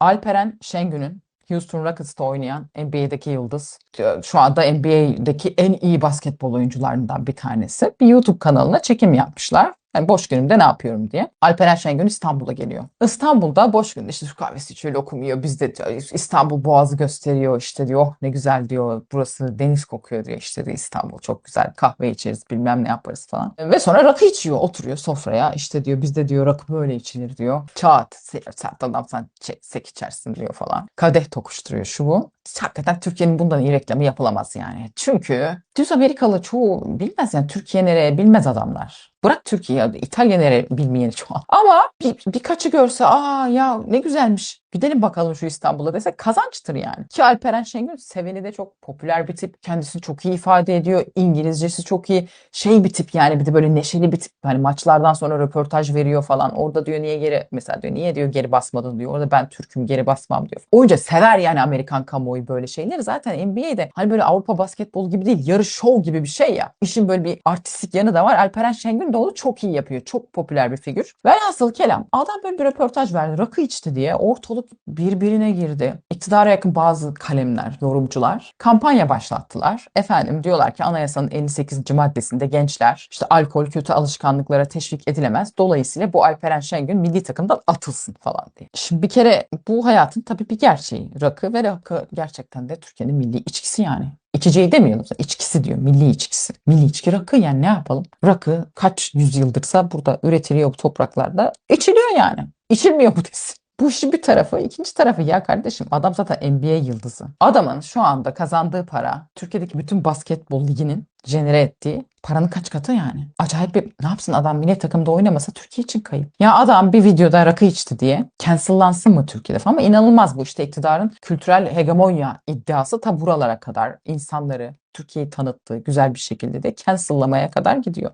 Alperen Şengün'ün Houston Rockets'ta oynayan NBA'deki yıldız. Şu anda NBA'deki en iyi basketbol oyuncularından bir tanesi. Bir YouTube kanalına çekim yapmışlar. Yani boş günümde ne yapıyorum diye. Alperen Şengün İstanbul'a geliyor. İstanbul'da boş günde işte Türk kahvesi içiyor, lokum yiyor. Biz de diyor, İstanbul Boğazı gösteriyor işte diyor. Oh ne güzel diyor. Burası deniz kokuyor diyor işte diyor, İstanbul çok güzel. Kahve içeriz bilmem ne yaparız falan. Ve sonra rakı içiyor. Oturuyor sofraya. İşte diyor bizde diyor rakı böyle içilir diyor. Çat. Sen adam sen çek, sek içersin diyor falan. Kadeh tokuşturuyor şu bu. Hakikaten Türkiye'nin bundan iyi reklamı yapılamaz yani. Çünkü düz Amerikalı çoğu bilmez yani Türkiye nereye bilmez adamlar. Bırak Türkiye, İtalya nereye bilmeyeni çoğu. Ama bir, birkaçı görse aa ya ne güzelmiş gidelim bakalım şu İstanbul'a dese kazançtır yani. Ki Alperen Şengün seveni de çok popüler bir tip. Kendisini çok iyi ifade ediyor. İngilizcesi çok iyi. Şey bir tip yani bir de böyle neşeli bir tip. Hani maçlardan sonra röportaj veriyor falan. Orada diyor niye geri mesela diyor niye diyor geri basmadın diyor. Orada ben Türk'üm geri basmam diyor. Oyunca sever yani Amerikan kamuoyu böyle şeyleri. Zaten NBA'de hani böyle Avrupa basketbol gibi değil yarı şov gibi bir şey ya. İşin böyle bir artistik yanı da var. Alperen Şengün de onu çok iyi yapıyor. Çok popüler bir figür. Velhasıl kelam adam böyle bir röportaj verdi. Rakı içti diye ortalık birbirine girdi. İktidara yakın bazı kalemler, yorumcular kampanya başlattılar. Efendim diyorlar ki anayasanın 58. maddesinde gençler işte alkol kötü alışkanlıklara teşvik edilemez. Dolayısıyla bu Alperen Şengün milli takımdan atılsın falan diye. Şimdi bir kere bu hayatın tabii bir gerçeği. Rakı ve rakı gerçekten de Türkiye'nin milli içkisi yani. İçeceği demiyorum. İçkisi diyor. Milli içkisi. Milli içki rakı yani ne yapalım? Rakı kaç yüzyıldırsa burada üretiliyor bu topraklarda. içiliyor yani. İçilmiyor bu desin. Bu işin bir tarafı. ikinci tarafı ya kardeşim adam zaten NBA yıldızı. Adamın şu anda kazandığı para Türkiye'deki bütün basketbol liginin jenere ettiği paranın kaç katı yani. Acayip bir ne yapsın adam milli takımda oynamasa Türkiye için kayıp. Ya adam bir videoda rakı içti diye cancellansın mı Türkiye'de falan ama inanılmaz bu işte iktidarın kültürel hegemonya iddiası ta buralara kadar insanları Türkiye'yi tanıttığı güzel bir şekilde de cancellamaya kadar gidiyor.